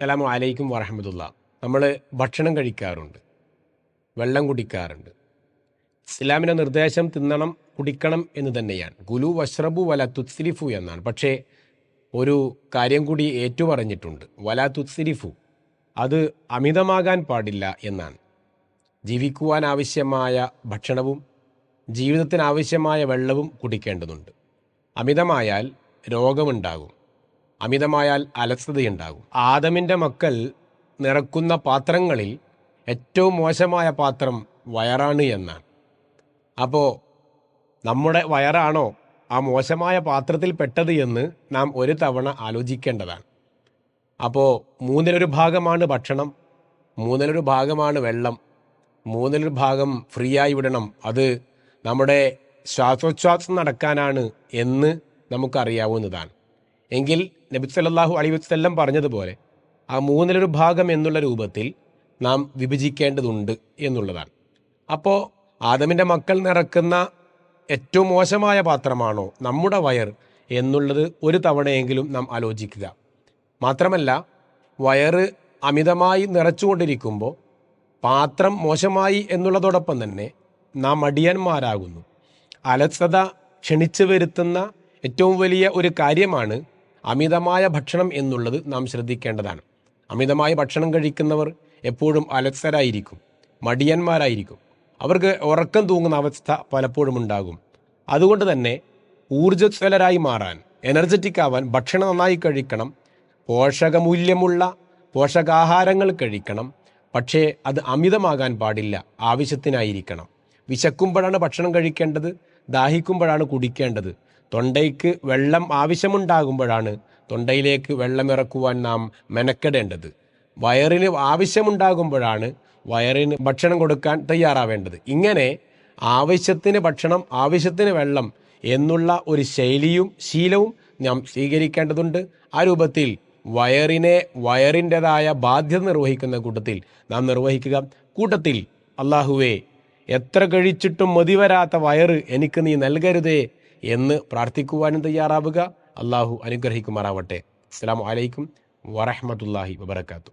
അസ്സലാമു അലൈക്കും വറഹമ്മദുല്ല നമ്മൾ ഭക്ഷണം കഴിക്കാറുണ്ട്. വെള്ളം കുടിക്കാറുണ്ട്. ഇസ്ലാമിന്റെ നിർദ്ദേശം തിന്നണം കുടിക്കണം എന്ന് തന്നെയാണ്. ഗുലു വഷ്റബു വല തുത്സിരിഫു എന്നാണ്. പക്ഷേ ഒരു കാര്യം കൂടി ഏറ്റുപറഞ്ഞിട്ടുണ്ട്. വല തുത്സിരിഫു അത് അമിതമാകാൻ പാടില്ല എന്നാണ്. ജീവിക്കുവാൻ ആവശ്യമായ ഭക്ഷണവും ജീവിതത്തിന് ആവശ്യമായ വെള്ളവും കുടിക്കേണ്ടതുണ്ട്. അമിതമായാൽ രോഗമുണ്ടാകും. അമിതമായാൽ അലസതയുണ്ടാകും. ആദമിന്റെ മക്കൾ നിറക്കുന്ന പാത്രങ്ങളിൽ ഏറ്റവും മോശമായ പാത്രം വയറാണ് എന്നാണ്. അപ്പോൾ നമ്മുടെ വയറാണോ ആ മോശമായ പാത്രത്തിൽ പെട്ടത് എന്ന് നാം ഒരു തവണ ആലോചിക്കേണ്ടതാണ്. അപ്പോൾ മൂന്നിലൊരു ഭാഗമാണ് ഭക്ഷണം മൂന്നിലൊരു ഭാഗമാണ് വെള്ളം മൂന്നിലൊരു ഭാഗം ഫ്രീ ആയി വിടണം. അത് നമ്മുടെ ശ്വാസോച്ഛ്വാസം നടക്കാനാണ് എന്ന് നമുക്കറിയാവുന്നതാണ്. എങ്കിൽ നബി സല്ലാഹു അലി വസല്ലം പറഞ്ഞതുപോലെ ആ മൂന്നിലൊരു ഭാഗം എന്നുള്ള രൂപത്തിൽ നാം വിഭജിക്കേണ്ടതുണ്ട് എന്നുള്ളതാണ്. അപ്പോൾ ആദമിന്റെ മക്കൾ നിറക്കുന്ന ഏറ്റവും മോശമായ പാത്രമാണോ നമ്മുടെ വയർ എന്നുള്ളത് ഒരു തവണയെങ്കിലും നാം ആലോചിക്കുക. മാത്രമല്ല വയറ് അമിതമായി നിറച്ചുകൊണ്ടിരിക്കുമ്പോൾ പാത്രം മോശമായി എന്നുള്ളതോടൊപ്പം തന്നെ നാം അടിയന്മാരാകുന്നു അലസത ക്ഷണിച്ചു വരുത്തുന്ന ഏറ്റവും വലിയ ഒരു കാര്യമാണ് അമിതമായ ഭക്ഷണം എന്നുള്ളത് നാം ശ്രദ്ധിക്കേണ്ടതാണ്. അമിതമായ ഭക്ഷണം കഴിക്കുന്നവർ എപ്പോഴും അലസരായിരിക്കും മടിയന്മാരായിരിക്കും. അവർക്ക് ഉറക്കം തൂങ്ങുന്ന അവസ്ഥ പലപ്പോഴും ഉണ്ടാകും. അതുകൊണ്ട് തന്നെ ഊർജസ്വലരായി മാറാൻ എനർജറ്റിക് ആവാൻ ഭക്ഷണം നന്നായി കഴിക്കണം പോഷകമൂല്യമുള്ള പോഷകാഹാരങ്ങൾ കഴിക്കണം. പക്ഷേ അത് അമിതമാകാൻ പാടില്ല ആവശ്യത്തിനായിരിക്കണം. വിശക്കുമ്പോഴാണ് ഭക്ഷണം കഴിക്കേണ്ടത് ദാഹിക്കുമ്പോഴാണ് കുടിക്കേണ്ടത്. തൊണ്ടയ്ക്ക് വെള്ളം ആവശ്യമുണ്ടാകുമ്പോഴാണ് തൊണ്ടയിലേക്ക് വെള്ളം ഇറക്കുവാൻ നാം മെനക്കെടേണ്ടത്. വയറിന് ആവശ്യമുണ്ടാകുമ്പോഴാണ് വയറിന് ഭക്ഷണം കൊടുക്കാൻ തയ്യാറാവേണ്ടത്. ഇങ്ങനെ ആവശ്യത്തിന് ഭക്ഷണം ആവശ്യത്തിന് വെള്ളം എന്നുള്ള ഒരു ശൈലിയും ശീലവും നാം സ്വീകരിക്കേണ്ടതുണ്ട്. ആ രൂപത്തിൽ വയറിനെ വയറിന്റെതായ ബാധ്യത നിർവഹിക്കുന്ന കൂട്ടത്തിൽ നാം നിർവഹിക്കുക. കൂട്ടത്തിൽ അള്ളാഹുവേ എത്ര കഴിച്ചിട്ടും മതിവരാത്ത വയറ് എനിക്ക് നീ നൽകരുതേ എന്ന് പ്രാർത്ഥിക്കുവാനും തയ്യാറാവുക. അള്ളാഹു അനുഗ്രഹിക്കുമാറാവട്ടെ. അസ്സാം വലൈക്കും വറഹമത്തല്ലാഹി വബർക്കാത്തു